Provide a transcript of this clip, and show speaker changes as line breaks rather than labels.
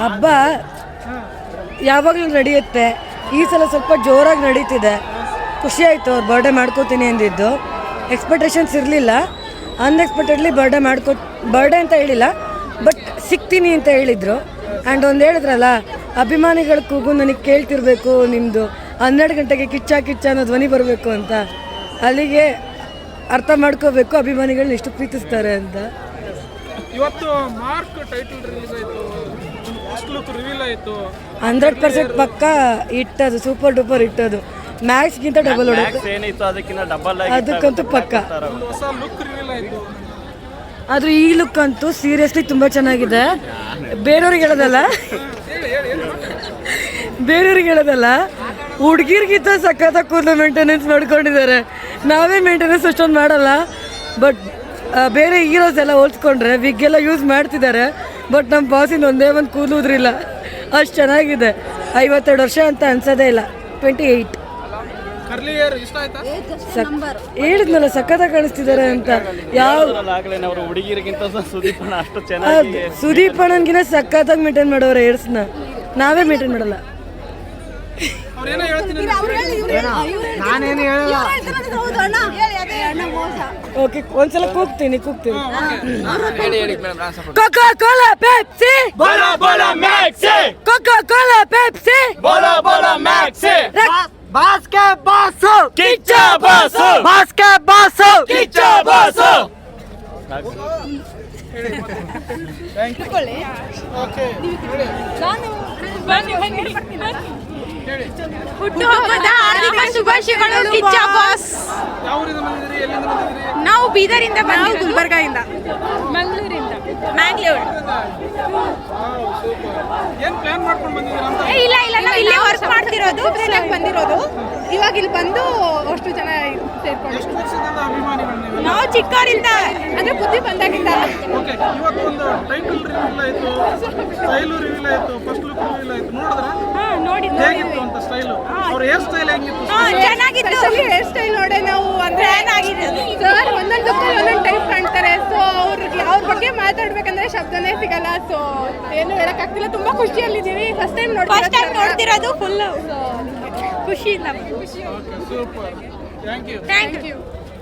ಹಬ್ಬ ಯಾವಾಗಲೂ ನಡೆಯುತ್ತೆ. ಈ ಸಲ ಸ್ವಲ್ಪ ಜೋರಾಗಿ ನಡೀತಿದೆ. ಖುಷಿ ಆಯಿತು ಅವ್ರು ಬರ್ಡೇ ಮಾಡ್ಕೋತೀನಿ ಅಂದಿದ್ದು. ಎಕ್ಸ್ಪೆಕ್ಟೇಷನ್ಸ್ ಇರಲಿಲ್ಲ. ಅನ್ಎಕ್ಸ್ಪೆಕ್ಟೆಡ್ಲಿ ಬರ್ಡೇ ಮಾಡ್ಕೊ ಬರ್ಡೇ ಅಂತ ಹೇಳಿಲ್ಲ ಬಟ್ ಸಿಗ್ತೀನಿ ಅಂತ ಹೇಳಿದರು. ಆ್ಯಂಡ್ ಒಂದು ಹೇಳಿದ್ರಲ್ಲ, ಅಭಿಮಾನಿಗಳ ಕೂಗು ನನಗೆ ಕೇಳ್ತಿರ್ಬೇಕು ನಿಮ್ಮದು ಹನ್ನೆರಡು ಗಂಟೆಗೆ ಕಿಚ್ಚ ಕಿಚ್ಚ ಅನ್ನೋ ಧ್ವನಿ ಬರಬೇಕು ಅಂತ. ಅಲ್ಲಿಗೆ ಅರ್ಥ ಮಾಡ್ಕೋಬೇಕು ಅಭಿಮಾನಿಗಳನ್ನ ಎಷ್ಟು ಪ್ರೀತಿಸ್ತಾರೆ ಅಂತ.
ಇವತ್ತು ಮಾರ್ಕ್ ಟೈಟಲ್ ರಿಲೀಸ್ ಆಯ್ತು ಫಸ್ಟ್ ಲುಕ್ ರಿವೀಲ್ ಆಯ್ತು
ಹಂಡ್ರೆಡ್ ಪರ್ಸೆಂಟ್ ಪಕ್ಕ ಇಟ್ಟದು ಸೂಪರ್ ಡೂಪರ್ ಇಟ್ಟದು. ಮ್ಯಾಕ್ಸ್ಗಿಂತ ಡಬಲ್ ಹೊಡೆದು.
ಅದಕ್ಕಿಂತ ಡಬಲ್
ಅದಕ್ಕಂತೂ ಪಕ್ಕ.
ಒಂದು ಹೊಸ ಲುಕ್ ರಿವೀಲ್ ಆಯ್ತು.
ಆದ್ರೆ ಈ ಲುಕ್ ಅಂತೂ ಸೀರಿಯಸ್ಲಿ ತುಂಬಾ ಚೆನ್ನಾಗಿದೆ. ಬೇರೆಯವ್ರಿಗೆ ಹೇಳೋದಲ್ಲ? ಬೇರೆಯವ್ರಿಗೆ ಹೇಳೋದಲ್ಲ? ಹುಡುಗಿರ್ಗಿಂತ ಸಖತ್ತ ಕೂದಲು ಮೇಂಟೆನೆನ್ಸ್ ಮಾಡ್ಕೊಂಡಿದ್ದಾರೆ. ನಾವೇ ಮೇಂಟೆನೆನ್ಸ್ ಅಷ್ಟೊಂದು ಮಾಡಲ್ಲ. ಬಟ್ ಬೇರೆ ಹೀರೋಸ್ ಎಲ್ಲ ಹೋಲ್ಸ್ಕೊಂಡ್ರೆ ವಿಗ್ ಎಲ್ಲ ಯೂಸ್ ಮಾಡ್ತಿದ್ದಾರೆ. ಬಟ್ ನಮ್ಮ ಬಾಸಿನ ಒಂದೇ ಒಂದು ಕೂದಲು ಉದ್ರಿಲ್ಲ. ಅಷ್ಟು ಚೆನ್ನಾಗಿದೆ. ಐವತ್ತೆರಡು ವರ್ಷ ಅಂತ ಅನ್ಸೋದೇ ಇಲ್ಲ. ಟ್ವೆಂಟಿ ಏಯ್ಟ್
ಕರ್ಲಿ ಹೇರ್ ಇಷ್ಟ ಆಯ್ತಾ?
ಹೇಳಿದ್ನಲ್ಲ ಸಖತ್ತಾಗಿ ಕಾಣಿಸ್ತಿದ್ದಾರೆ ಅಂತ. ಯಾವ
ಆಗ್ಲೇ ಅವರು ಹುಡುಗಿರಿಗಿಂತ ಸುದೀಪ್ ಅಣ್ಣ ಅಷ್ಟು
ಹೌದು,
ಚೆನ್ನಾಗಿ
ಸುದೀಪ್ ಅಣ್ಣನ್ಗಿನ ಸಖತ್ತಾಗಿ ಮೇಂಟೈನ್ ಮಾಡೋರ ಏಡ್ಸ್ನ ನಾವೇ ಮೇಂಟೈನ್ ಮಾಡಲ್ಲ.
ಅವ್ರೇನೋ ಹೇಳ್ತೀನಿ
ನಾನೇನು ಹೇಳಲ್ಲ.
ಓಕೆ ಒಂದ್ಸಲ ಕೂಗ್ತೀನಿ ಕೂಗ್ತೀನಿ ಕೋಕಾ ಕೋಲಾ ಪೆಪ್ಸಿ
ಬೋಲೋ ಬೋಲೋ ಮ್ಯಾಕ್ಸಿ
ಕೋಕಾ ಕೋಲಾ ಪೆಪ್ಸಿ
ಬೋಲೋ ಬೋಲೋ ಮ್ಯಾಕ್ಸಿ
ಬಾಸ್ಕೆ ಬಾಸು
ಕಿಚ್ಚ ಬಾಸು
ಬಾಸ್ಕೆ ಬಾಸು
ಕಿಚ್ಚ ಬಾಸು
ಓಕೆ
ಹುಟ್ಟುಹಬ್ಬದ ಹಾರ್ದಿಕ ಶುಭಾಶಯಗಳು ಕಿಚ್ಚ ಬಾಸ್. ನಾವು ಬೀದರಿಂದ ಬಂದು ಗುಲ್ಬರ್ಗಾದಿಂದ. ಮಂಗಳೂರಿಂದ. ಮ್ಯಾಂಗ್ಳೂರ್
ಏನ್ ಪ್ಲಾನ್ ಮಾಡ್ಕೊಂಡು ಬಂದಿದ್ದೀರಾ ಅಂತ?
ಇಲ್ಲ ಇಲ್ಲ ನಾವು ಇಲ್ಲೇ ವರ್ಕ್ ಮಾಡ್ತಿರೋದು ಬಂದಿರೋದು. ಇವಾಗ ಇಲ್ಲಿ ಬಂದು ಅಷ್ಟು ಜನ ಸೇರ್ಕೊಂಡು.
ಎಷ್ಟು ವರ್ಷದಿಂದ ಅಭಿಮಾನಿಗಳು ನೀವು
ಚಿಕ್ಕವರಿಂದ ಅಂದ್ರೆ ಬುದ್ಧಿ ಬಂದಾಗಿಂದ.
ಓಕೆ ಇವತ್ತು ಒಂದು ಟೈಟಲ್ ರಿವೀಲ್ ಆಯ್ತು ಸ್ಟೈಲು ರಿವೀಲ್ ಆಯ್ತು ಫಸ್ಟ್ ಲುಕ್ ರಿವೀಲ್ ಆಯ್ತು ನೋಡಿದ್ರೆ ಹೇರ್ ಸ್ಟೈಲ್ ಹೆಂಗಿತ್ತು?
ಚೆನ್ನಾಗಿತ್ತು. ಹೇರ್ ಸ್ಟೈಲ್ ನೋಡೆ ನಾವು ಅಂದ್ರೆ ಸರ್ ಒಂದೊಂದು ಲುಕ್ಕಲ್ಲಿ ಒಂದೊಂದು ಟೈಪ್ ಕಾಣ್ತಾರೆ. ಸೊ ಅವ್ರಿಗೆ ಅವ್ರ ಬಗ್ಗೆ ಮಾತಾಡ್ಬೇಕಂದ್ರೆ ಶಬ್ದನೇ ಸಿಗಲ್ಲ. ಸೊ ಏನು ಹೇಳಕ್ಕಾಗ್ತಿಲ್ಲ. ತುಂಬಾ ಖುಷಿಯಲ್ಲಿದ್ದೀವಿ. ಫಸ್ಟ್ ಟೈಮ್ ನೋಡಿ ಫಸ್ಟ್ ಟೈಮ್ ನೋಡ್ತಿರೋದು ಫುಲ್ ಖುಷಿ
super thank you
thank you